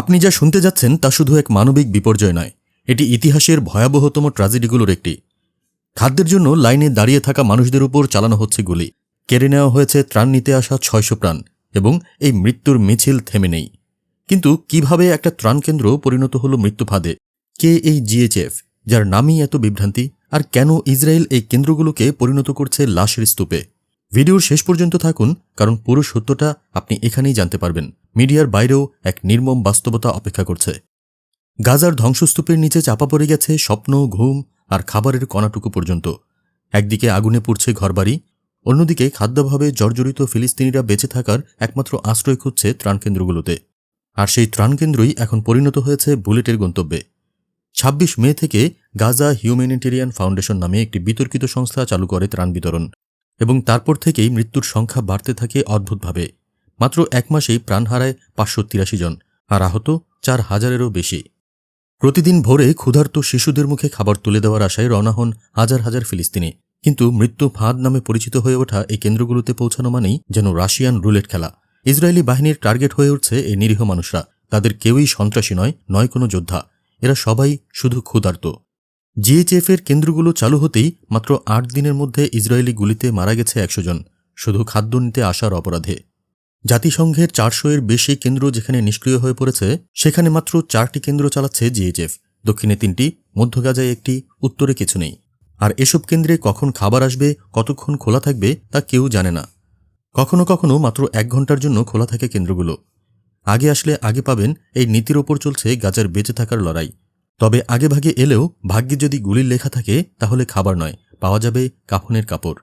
আপনি যা শুনতে যাচ্ছেন তা শুধু এক মানবিক বিপর্যয় নয়, এটি ইতিহাসের ভয়াবহতম ট্র্যাজেডিগুলোর একটি। খাদ্যের জন্য লাইনে দাঁড়িয়ে থাকা মানুষদের উপর চালানো হচ্ছে গুলি। কেড়ে নেওয়া হয়েছে ত্রাণ নিতে আসা ছয়শো প্রাণ এবং এই মৃত্যুর মিছিল থেমে নেই। কিন্তু কীভাবে একটা ত্রাণ কেন্দ্র পরিণত হল মৃত্যুফাঁদে কে এই জিএচএফ যার নামই এত বিভ্রান্তি? আর কেন ইসরায়েল এই কেন্দ্রগুলোকে পরিণত করছে লাশের স্তূপে? ভিডিওর শেষ পর্যন্ত থাকুন, কারণ পুরো সত্যটা আপনি এখানেই জানতে পারবেন। মিডিয়ার বাইরেও এক নির্মম বাস্তবতা অপেক্ষা করছে। গাজার ধ্বংসস্তূপের নিচে চাপা পড়ে গেছে স্বপ্ন, ঘুম আর খাবারের কণাটুকু পর্যন্ত। একদিকে আগুনে পুড়ছে ঘরবাড়ি, অন্যদিকে খাদ্যাভাবে জর্জরিত ফিলিস্তিনিরা বেঁচে থাকার একমাত্র আশ্রয় খুঁজছে ত্রাণকেন্দ্রগুলোতে আর সেই ত্রাণকেন্দ্রই এখন পরিণত হয়েছে বুলেটের গন্তব্যে। ২৬ মে থেকে গাজা হিউম্যানিটেরিয়ান ফাউন্ডেশন নামে একটি বিতর্কিত সংস্থা চালু করে ত্রাণ বিতরণ এবং তারপর থেকেই মৃত্যুর সংখ্যা বাড়তে থাকে অদ্ভুতভাবে। মাত্র এক মাসেই প্রাণ হারায় পাঁচশো তিরাশি জন, আর আহত চার হাজারেরও বেশি। প্রতিদিন ভোরে ক্ষুধার্ত শিশুদের মুখে খাবার তুলে দেওয়ার আশায় রওনা হন হাজার হাজার ফিলিস্তিনি। কিন্তু মৃত্যু ফাঁদ নামে পরিচিত হয়ে ওঠা এই কেন্দ্রগুলোতে পৌঁছানো মানেই যেন রাশিয়ান রুলেট খেলা। ইসরায়েলি বাহিনীর টার্গেট হয়ে উঠছে এই নিরীহ মানুষরা। তাদের কেউই সন্ত্রাসী নয় নয় কোনো যোদ্ধা। এরা সবাই শুধু ক্ষুধার্ত। জিএইচএফ এর কেন্দ্রগুলো চালু হতেই মাত্র আট দিনের মধ্যে ইসরায়েলি গুলিতে মারা গেছে একশো জন। শুধু খাদ্য নিতে আসার অপরাধে। জাতিসংঘের চারশো এর বেশি কেন্দ্র যেখানে নিষ্ক্রিয় হয়ে পড়েছে, সেখানে মাত্র চারটি কেন্দ্র চালাচ্ছে জিএইচএফ। দক্ষিণে তিনটি, মধ্য গাজায় একটি, উত্তরে কিছু নেই। আর এসব কেন্দ্রে কখন খাবার আসবে, কতক্ষণ খোলা থাকবে, তা কেউ জানে না। কখনো কখনো মাত্র এক ঘণ্টার জন্য খোলা থাকে কেন্দ্রগুলো। আগে আসলে আগে পাবেন এই নীতির ওপর চলছে গাজার বেঁচে থাকার লড়াই। তবে আগে ভাগে এলেও ভাগ্যে যদি গুলির লেখা থাকে, তাহলে খাবার নয়, পাওয়া যাবে কাফনের কাপড়।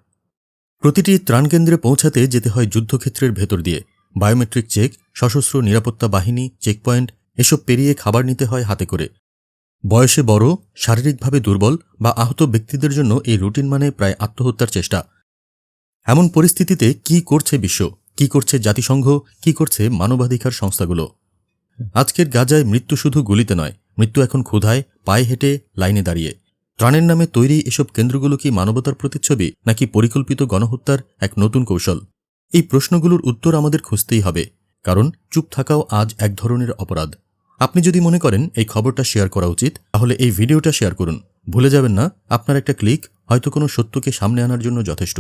প্রতিটি ত্রাণকেন্দ্রে পৌঁছাতে যেতে হয় যুদ্ধক্ষেত্রের ভেতর দিয়ে। বায়োমেট্রিক চেক, সশস্ত্র নিরাপত্তা বাহিনী, চেকপয়েন্ট, এসব পেরিয়ে খাবার নিতে হয় হাতে করে। বয়সে বড়, শারীরিকভাবে দুর্বল বা আহত ব্যক্তিদের জন্য এই রুটিন মানে প্রায় আত্মহত্যার চেষ্টা। এমন পরিস্থিতিতে কি করছে বিশ্ব? কি করছে জাতিসংঘ? কি করছে মানবাধিকার সংস্থাগুলো? আজকের গাজায় মৃত্যু শুধু গুলিতে নয়, মৃত্যু এখন ক্ষুধায়, পায়ে হেঁটে, লাইনে দাঁড়িয়ে। ত্রাণের নামে তৈরি এসব কেন্দ্রগুলো কি মানবতার প্রতিচ্ছবি নাকি পরিকল্পিত গণহত্যার এক নতুন কৌশল? এই প্রশ্নগুলোর উত্তর আমাদের খুঁজতেই হবে, কারণ চুপ থাকাও আজ এক ধরনের অপরাধ। আপনি যদি মনে করেন এই খবরটা শেয়ার করা উচিত, তাহলে এই ভিডিওটা শেয়ার করুন। ভুলে যাবেন না, আপনার একটা ক্লিক হয়তো কোনো সত্যকে সামনে আনার জন্য যথেষ্ট।